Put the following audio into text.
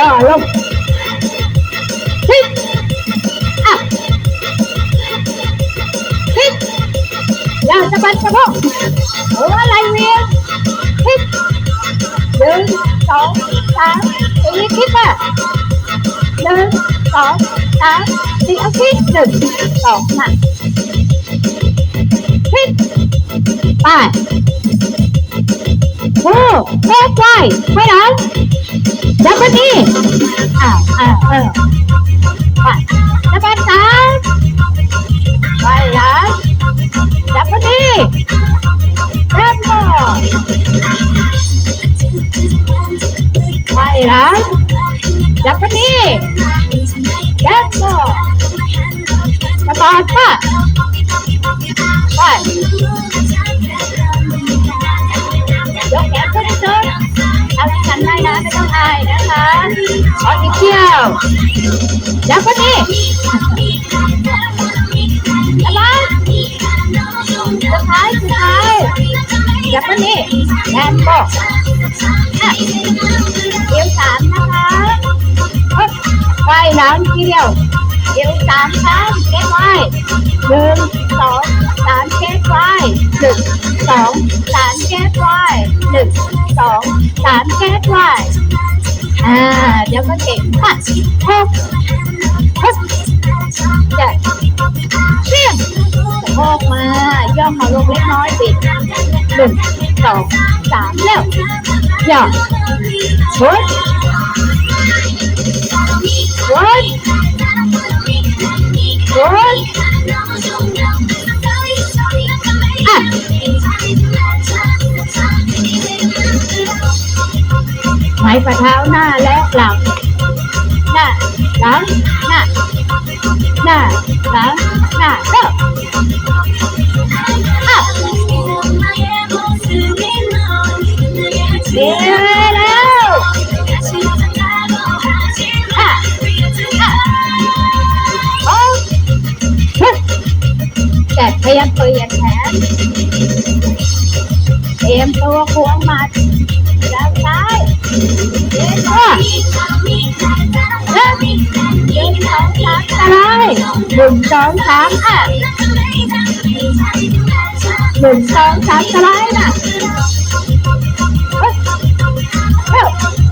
ย่อลงพลิกอะพลิกอย่าสะบัดสะโพกหัวไหล่เวียงพลิกห นึ่งสองสามสี่พลิกมาหนึ่งซ้ายไปแค่ไกลไม่นานจับมาดีอ้าวอ้าวเออไปจับมาสามไปหลังจับมาดีเริ่มก่อไปหลังจับมาดีเริ่มก่อสบายป่ะไป นะคะขออีกเที่ยวจับมาดีสะบัดสุดท้ายสุดท้ายจับมาดีแอนโบอะเดี๋ยวสามนะคะเฮ้ยไปหลังทีเดียวเดี๋ยวสามครั้งเก็บไว้หนึ่งสองสามเก็บไว้หนึ่งสองสามเก็บไว้หนึ่งสองสามเก็บไว้ อ่าเดี๋ยวก็เก่งค่ะหกหกเจ็ดเชี่ยงสะโพกมา ย่อเขาลงเล็กน้อยติดหนึ่งสองสามแล้วย่อชุด ม้ฝ่าเท้าหน้าและหลัง หน้าหลังหน้าหน้าหลังหน้าเริ่มอะเดี๋ยวแล้วอะอะโอ้ฮึแต่พยายามเปลี่ยนแผนเตรียมตัวควงมัด หนึ่งสองสามอะหนึ่งสองสามสไลด์น่ะ